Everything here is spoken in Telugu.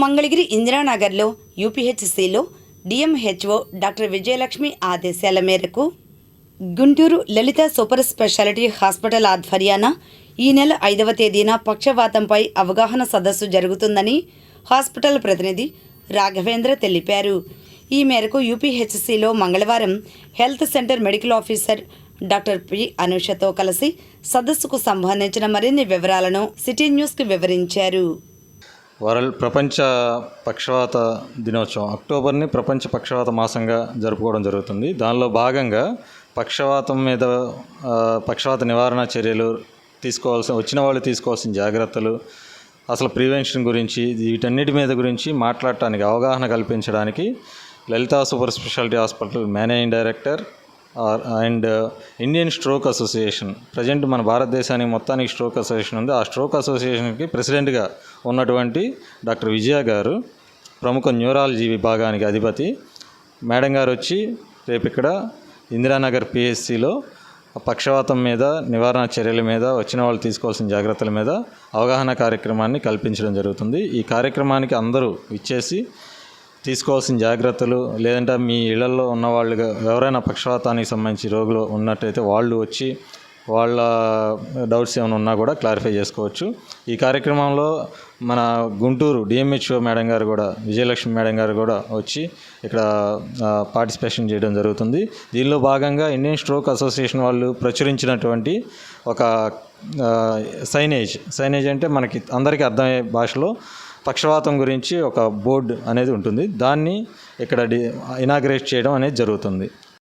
మంగళగిరి ఇందిరానగర్లో యూపీహెచ్సిలో డిఎంహెచ్ఓ డాక్టర్ విజయలక్ష్మి ఆదేశాల మేరకు Guntur Lalitha super speciality hospital ఆధ్వర్యాన ఈ నెల ఐదవ తేదీన పక్షవాతంపై అవగాహన సదస్సు జరుగుతుందని హాస్పిటల్ ప్రతినిధి రాఘవేంద్ర తెలిపారు. ఈ మేరకు యూపీహెచ్సిలో మంగళవారం health centre medical officer doctor P అనుషతో కలిసి సదస్సుకు సంబంధించిన మరిన్ని వివరాలను సిటీ న్యూస్కి వివరించారు. వరల్డ్ ప్రపంచ పక్షవాత దినోత్సవం. అక్టోబర్ని ప్రపంచ పక్షవాత మాసంగా జరుపుకోవడం జరుగుతుంది. దానిలో భాగంగా పక్షవాతం మీద పక్షవాత నివారణ చర్యలు తీసుకోవాల్సిన వచ్చిన వాళ్ళు తీసుకోవాల్సిన జాగ్రత్తలు అసలు ప్రివెన్షన్ గురించి వీటన్నిటి మీద గురించి మాట్లాడటానికి అవగాహన కల్పించడానికి Lalitha super speciality hospital managing director and Indian stroke association present మన భారతదేశానికి మొత్తానికి స్ట్రోక్ అసోసియేషన్ ఉంది. ఆ స్ట్రోక్ అసోసియేషన్కి ప్రెసిడెంట్గా ఉన్నటువంటి డాక్టర్ విజయ గారు ప్రముఖ న్యూరాలజీ విభాగానికి అధిపతి. మేడం గారు వచ్చి రేపు ఇక్కడ ఇందిరానగర్ పిఎస్సిలో పక్షవాతం మీద నివారణ చర్యల మీద వచ్చిన వాళ్ళు తీసుకోవాల్సిన జాగ్రత్తల మీద అవగాహన కార్యక్రమాన్ని కల్పించడం జరుగుతుంది. ఈ కార్యక్రమానికి అందరూ ఇచ్చేసి తీసుకోవాల్సిన జాగ్రత్తలు లేదంటే మీ ఇళ్ళలో ఉన్న వాళ్ళు ఎవరైనా పక్షవాతానికి సంబంధించి రోగులు ఉన్నట్టయితే వాళ్ళు వచ్చి వాళ్ళ డౌట్స్ ఏమైనా ఉన్నా కూడా క్లారిఫై చేసుకోవచ్చు. ఈ కార్యక్రమంలో మన గుంటూరు డిఎంహెచ్ఓ మేడం గారు కూడా విజయలక్ష్మి మేడం గారు కూడా వచ్చి ఇక్కడ పార్టిసిపేషన్ చేయడం జరుగుతుంది. దీనిలో భాగంగా ఇండియన్ స్ట్రోక్ అసోసియేషన్ వాళ్ళు ప్రచురించినటువంటి ఒక సైనేజ్ సైనేజ్ అంటే మనకి అందరికీ అర్థమయ్యే భాషలో పక్షవాతం గురించి ఒక బోర్డు అనేది ఉంటుంది. దాన్ని ఇక్కడ డి ఇనాగ్రేట్ చేయడం అనేది జరుగుతుంది.